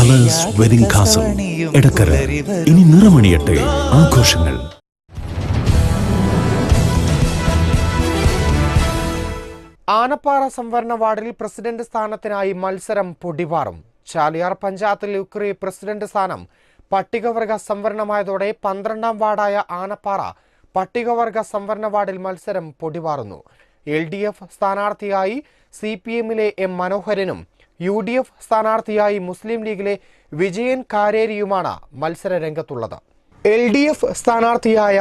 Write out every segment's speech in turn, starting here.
Colours wedding castle Edakkara ഇനി നിറമണിയട്ടെ ആഘോഷങ്ങൾ. ആനപ്പാറ സംവരണ വാർഡിൽ പ്രസിഡന്റ് സ്ഥാനത്തിനായി മത്സരം പൊടിപാറും. ചാലിയാർ പഞ്ചായത്തിൽ യുക്രി പ്രസിഡന്റ് സ്ഥാനം പട്ടികവർഗ സംവരണമായതോടെ പന്ത്രണ്ടാം വാർഡായ ആനപ്പാറ പട്ടികവർഗ സംവരണ വാർഡിൽ മത്സരം പൊടിപാറുന്നു. എൽ ഡി എഫ് സ്ഥാനാർത്ഥിയായി സി പി എമ്മിലെ എം മനോഹരനും യു ഡി എഫ് സ്ഥാനാർത്ഥിയായി മുസ്ലിം ലീഗിലെ വിജയൻ കാരേരിയുമാണ് മത്സര രംഗത്തുള്ളത്. എൽ ഡി എഫ് സ്ഥാനാർത്ഥിയായ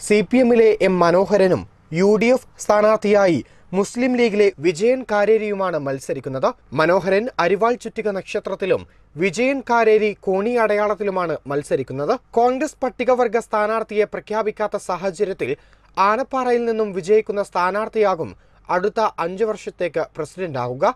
സി പി എമ്മിലെ എം മനോഹരനും യു ഡി എഫ് സ്ഥാനാർത്ഥിയായി മുസ്ലിം ലീഗിലെ വിജയൻ കാരേരിയുമാണ് മത്സരിക്കുന്നത്. മനോഹരൻ അരിവാൾ ചുറ്റിക നക്ഷത്രത്തിലും വിജയൻ കാരേരി കോണി അടയാളത്തിലുമാണ് മത്സരിക്കുന്നത്. കോൺഗ്രസ് പട്ടികവർഗ സ്ഥാനാർത്ഥിയെ പ്രഖ്യാപിക്കാത്ത സാഹചര്യത്തിൽ ആനപ്പാറയിൽ നിന്നും വിജയിക്കുന്ന സ്ഥാനാർത്ഥിയാകും അടുത്ത അഞ്ചു വർഷത്തേക്ക് പ്രസിഡന്റാകുക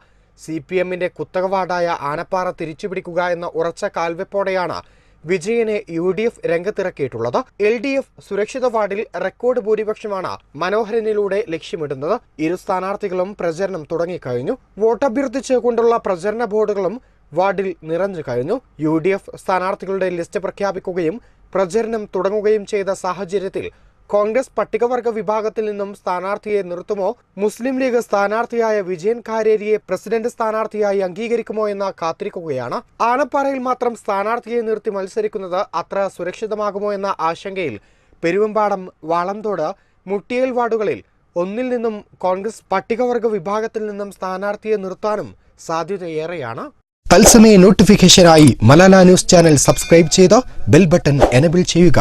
സി പി എമ്മിന്റെ കുത്തകവാടായ ആനപ്പാറ തിരിച്ചുപിടിക്കുക എന്ന ഉറച്ച കാൽവെപ്പോടെയാണ് വിജയനെ യു ഡി എഫ് രംഗത്തിറക്കിയിട്ടുള്ളത്. എൽ ഡി എഫ് സുരക്ഷിത വാർഡിൽ റെക്കോർഡ് ഭൂരിപക്ഷമാണ് മനോഹരനിലൂടെ ലക്ഷ്യമിടുന്നത്. ഇരു സ്ഥാനാർത്ഥികളും പ്രചരണം തുടങ്ങിക്കഴിഞ്ഞു. വോട്ടഭ്യർത്ഥിച്ച് കൊണ്ടുള്ള പ്രചരണ ബോർഡുകളും വാർഡിൽ നിറഞ്ഞു കഴിഞ്ഞു. യു ഡി എഫ് സ്ഥാനാർത്ഥികളുടെ ലിസ്റ്റ് പ്രഖ്യാപിക്കുകയും പ്രചരണം തുടങ്ങുകയും ചെയ്ത സാഹചര്യത്തിൽ കോൺഗ്രസ് പട്ടികവർഗ വിഭാഗത്തിൽ നിന്നും സ്ഥാനാർത്ഥിയെ നിർത്തുമോ? മുസ്ലിം ലീഗ് സ്ഥാനാർത്ഥിയായ വിജയൻ കാരേരിയെ പ്രസിഡന്റ് സ്ഥാനാർത്ഥിയായി അംഗീകരിക്കുമോ എന്ന കാത്തിരിക്കുകയാണ്. ആനപ്പാറയിൽ മാത്രം സ്ഥാനാർത്ഥിയെ നിർത്തി മത്സരിക്കുന്നത് അത്ര സുരക്ഷിതമാകുമോ എന്ന ആശങ്കയിൽ പെരുവമ്പാടം വളന്തോട് മുട്ടിയേൽ വാർഡുകളിൽ ഒന്നിൽ നിന്നും കോൺഗ്രസ് പട്ടികവർഗ വിഭാഗത്തിൽ നിന്നും സ്ഥാനാർത്ഥിയെ നിർത്താനും സാധ്യതയേറെയാണ്. തത്സമയ നോട്ടിഫിക്കേഷനായി മലാല ന്യൂസ് ചാനൽ സബ്സ്ക്രൈബ് ചെയ്ത് ബെൽ ബട്ടൺ എനബിൾ ചെയ്യുക.